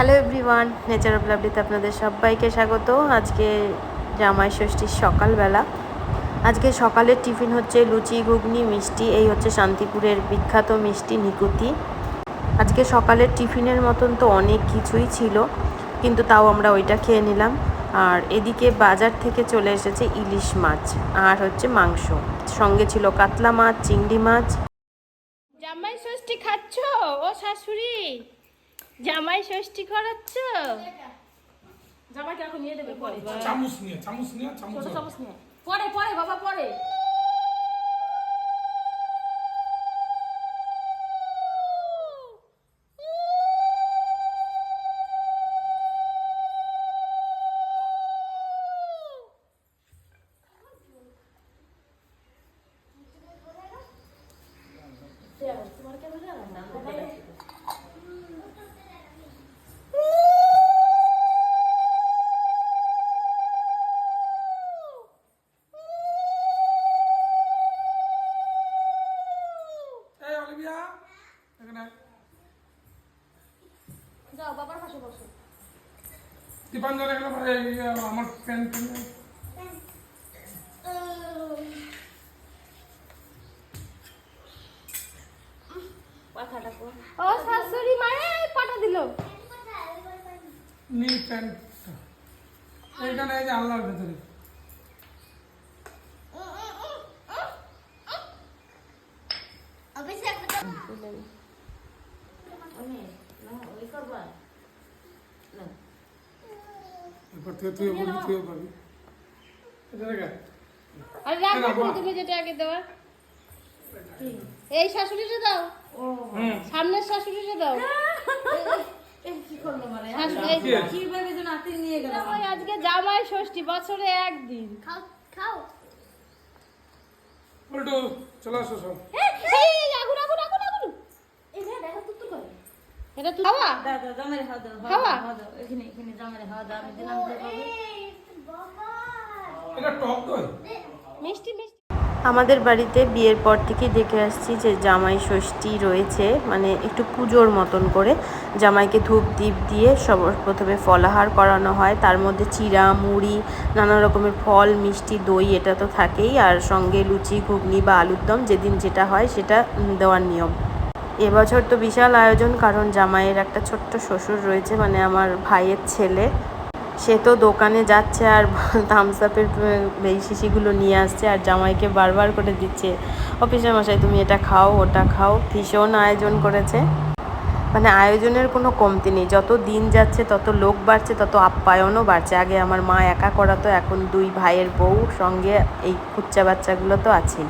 Hello everyone nature of লাভলিতে আপনাদের সবাইকে স্বাগত। আজকে জামাই ষষ্ঠীর সকালবেলা। আজকে সকালের টিফিন হচ্ছে লুচি, ঘুগনি, মিষ্টি, এই হচ্ছে শান্তিপুরের বিখ্যাত মিষ্টি নিকুতি। আজকে সকালের টিফিনের মতন তো অনেক কিছুই ছিল, কিন্তু তাও আমরা ওইটা খেয়ে নিলাম। আর এদিকে বাজার থেকে চলে এসেছে ইলিশ মাছ আর হচ্ছে মাংস। সঙ্গে ছিল কাতলা মাছ, চিংড়ি মাছ। জামাই ষষ্ঠী খাচ্ছ? ও শাশুড়ি? জামাই ষষ্ঠী করাচ্ছ? জামাইকে এখন নিয়ে দেবে পরে। চামচ নিয়ে চামচ নিয়ে চামচ চামচ নিয়ে। পরে পরে বাবা পরে। এই অলিভিয়া এখানে। যাও বাবার পাশে বসো। দীপাঞ্জন এখানে এই, আমার প্যান্ট ও শাশুড়ি মায়ে পাটা দিল। নীল প্যান্টটা। এইখানে এই যে আল্লাহর ভেতরে। এরপর থেকে তুইও বলবি তুইও পাবি। আরে রাখো। তুমি যেটা আগে দেওয়ার এই শাশুড়িটা দাও। সামনের শাশুড়িটা দাও। আজকে। জামাই ষষ্ঠী বছরে একদিন। উল্টু চলে আসো সব। এটা তুই খাওয়া খাওয়া এটা টক দই? মিষ্টি মিষ্টি। আমাদের বাড়িতে বিয়ের পর থেকেই দেখে আসছি যে জামাই ষষ্ঠী রয়েছে মানে একটু পুজোর মতন করে। জামাইকে ধূপ দ্বীপ দিয়ে সব প্রথমে ফলাহার করানো হয়। তার মধ্যে চিরা মুড়ি নানা রকমের ফল মিষ্টি দই এটা তো থাকেই। আর সঙ্গে লুচি ঘুগনি বা আলুর দম যেদিন যেটা হয় সেটা দেওয়ার নিয়ম। এবছর তো বিশাল আয়োজন, কারণ জামাইয়ের একটা ছোট্ট শ্বশুর রয়েছে মানে আমার ভাইয়ের ছেলে। সে তো দোকানে যাচ্ছে আর থামস আপের এই শিশিগুলো নিয়ে আসছে আর জামাইকে বারবার করে দিচ্ছে, অফিসের মশাই, তুমি এটা খাও, ওটা খাও। ভীষণ আয়োজন করেছে। মানে আয়োজনের কোনো কমতি নেই, যত দিন যাচ্ছে, তত লোক বাড়ছে, তত আপ্যায়নও বাড়ছে। আগে আমার মা একা করাতো, এখন দুই ভাইয়ের বউ, সঙ্গে এই কুচ্চা বাচ্চাগুলো তো আছেই।